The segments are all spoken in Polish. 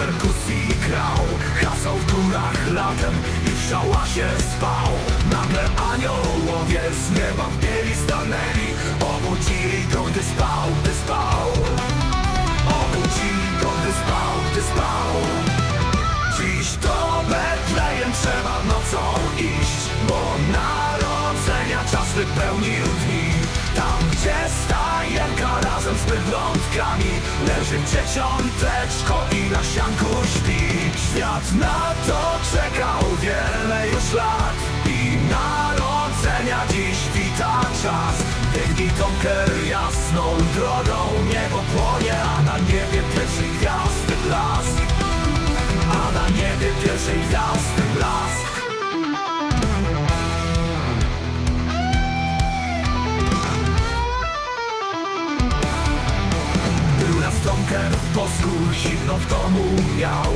perkusji grał. Hasał w górach latem i w szałasie spał. Nagle aniołowie z nieba w bieli stanęli. Obudzili go, gdy spał, gdy spał. Obudzili go, gdy spał, gdy spał. Dziś do Betlejem trzeba nocą iść Bo narodzenia czas wypełnił Leży dzieciąteczko i na sianku śpi. Świat na to czekał wiele już lat. I narodzenia dziś wita czas. Biegnij Tonker jasną drogą. Niebo płonie, a na niebie pierwszy gwiazdy blask a na niebie pierwszej gwiazdy zimno w domu miał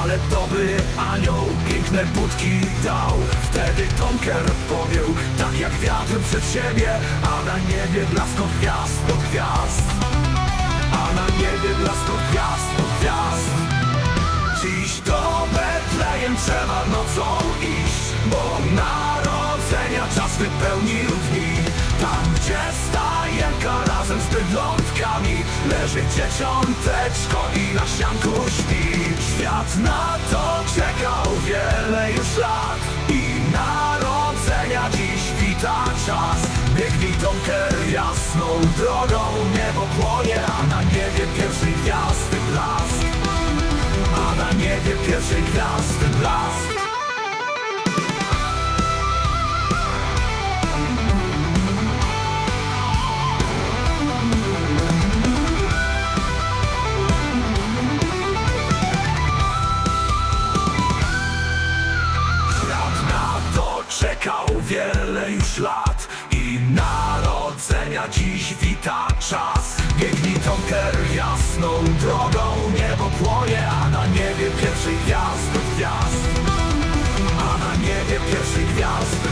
Ale to by anioł piękne budki dał. Wtedy Tomker powiał, tak jak wiatr przed siebie A na niebie blask od gwiazd do gwiazd. A na niebie blask od gwiazd do gwiazd. Dziś do Betlejem trzeba nocą iść Bo narodzenia czas wypełnił dni. Tam gdzie stajenka razem z bydlątkami Leży dzieciąteczko i na sianku śpi. Świat na to czekał wiele już lat. I narodzenia dziś wita czas. Biegnij Tonker jasną drogą. Niebo płonie, a na niebie pierwszej gwiazdy blask wiele już lat I narodzenia dziś wita czas. Biegnij Tonker jasną drogą Niebo płonie, a na niebie pierwszej gwiazdy gwiazd. A na niebie pierwszej gwiazdy